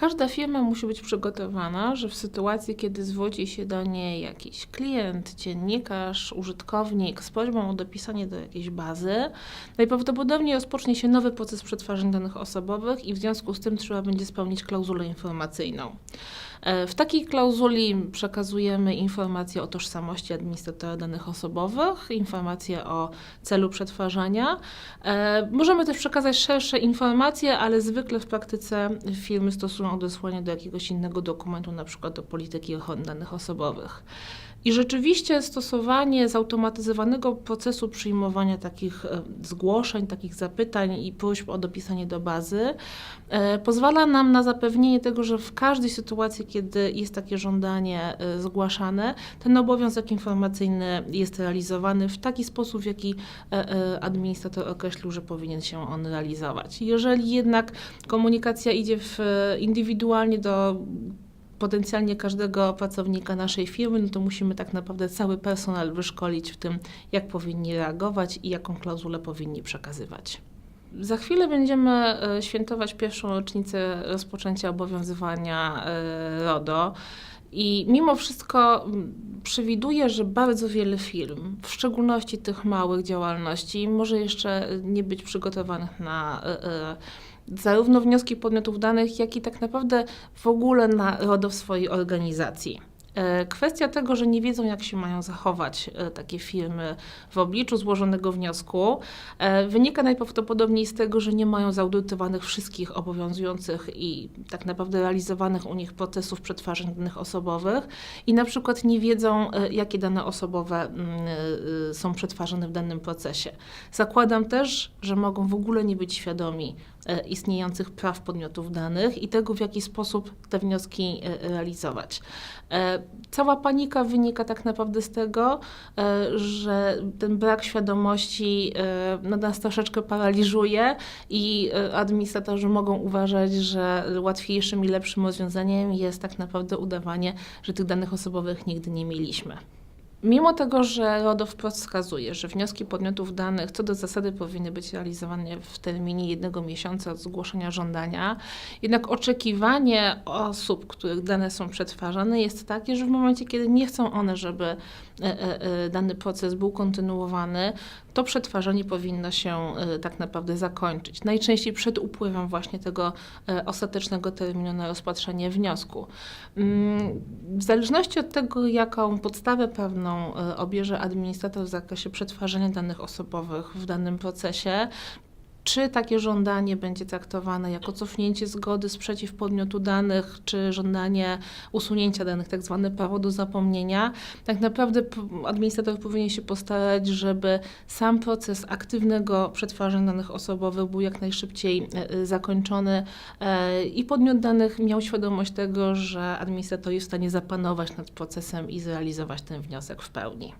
Każda firma musi być przygotowana, że w sytuacji, kiedy zwróci się do niej jakiś klient, dziennikarz, użytkownik z prośbą o dopisanie do jakiejś bazy, najprawdopodobniej rozpocznie się nowy proces przetwarzania danych osobowych i w związku z tym trzeba będzie spełnić klauzulę informacyjną. E, W takiej klauzuli przekazujemy informacje o tożsamości administratora danych osobowych, informacje o celu przetwarzania. E, Możemy też przekazać szersze informacje, ale zwykle w praktyce firmy stosują odesłanie do jakiegoś innego dokumentu, na przykład do polityki ochrony danych osobowych. I rzeczywiście stosowanie zautomatyzowanego procesu przyjmowania takich e, zgłoszeń, takich zapytań i próśb o dopisanie do bazy e, pozwala nam na zapewnienie tego, że w każdej sytuacji, kiedy jest takie żądanie e, zgłaszane, ten obowiązek informacyjny jest realizowany w taki sposób, w jaki administrator określił, że powinien się on realizować. Jeżeli jednak komunikacja idzie w, indywidualnie do potencjalnie każdego pracownika naszej firmy, no to musimy tak naprawdę cały personel wyszkolić w tym, jak powinni reagować i jaką klauzulę powinni przekazywać. Za chwilę będziemy e, świętować pierwszą rocznicę rozpoczęcia obowiązywania e, RODO. I mimo wszystko przewiduję, że bardzo wiele firm, w szczególności tych małych działalności, może jeszcze nie być przygotowanych na e, e, zarówno wnioski podmiotów danych, jak i tak naprawdę w ogóle na RODO w swojej organizacji. E, Kwestia tego, że nie wiedzą, jak się mają zachować e, takie firmy w obliczu złożonego wniosku, e, wynika najprawdopodobniej z tego, że nie mają zaudytowanych wszystkich obowiązujących i tak naprawdę realizowanych u nich procesów przetwarzania danych osobowych i na przykład nie wiedzą, jakie dane osobowe mm, są przetwarzane w danym procesie. Zakładam też, że mogą w ogóle nie być świadomi istniejących praw podmiotów danych i tego, w jaki sposób te wnioski realizować. Cała panika wynika tak naprawdę z tego, e, że ten brak świadomości e, no, nas troszeczkę paraliżuje i e, administratorzy mogą uważać, że łatwiejszym i lepszym rozwiązaniem jest tak naprawdę udawanie, że tych danych osobowych nigdy nie mieliśmy. Mimo tego, że RODO wprost wskazuje, że wnioski podmiotów danych co do zasady powinny być realizowane w terminie jednego miesiąca od zgłoszenia żądania, jednak oczekiwanie osób, których dane są przetwarzane jest takie, że w momencie, kiedy nie chcą one, żeby e, e, e, dany proces był kontynuowany, to przetwarzanie powinno się e, tak naprawdę zakończyć. Najczęściej przed upływem właśnie tego e, ostatecznego terminu na rozpatrzenie wniosku. Mm, W zależności od tego, jaką podstawę prawną e, obierze administrator w zakresie przetwarzania danych osobowych w danym procesie, czy takie żądanie będzie traktowane jako cofnięcie zgody sprzeciw podmiotu danych, czy żądanie usunięcia danych, tak zwane prawo do zapomnienia, tak naprawdę administrator powinien się postarać, żeby sam proces aktywnego przetwarzania danych osobowych był jak najszybciej e, e, zakończony e, i podmiot danych miał świadomość tego, że administrator jest w stanie zapanować nad procesem i zrealizować ten wniosek w pełni.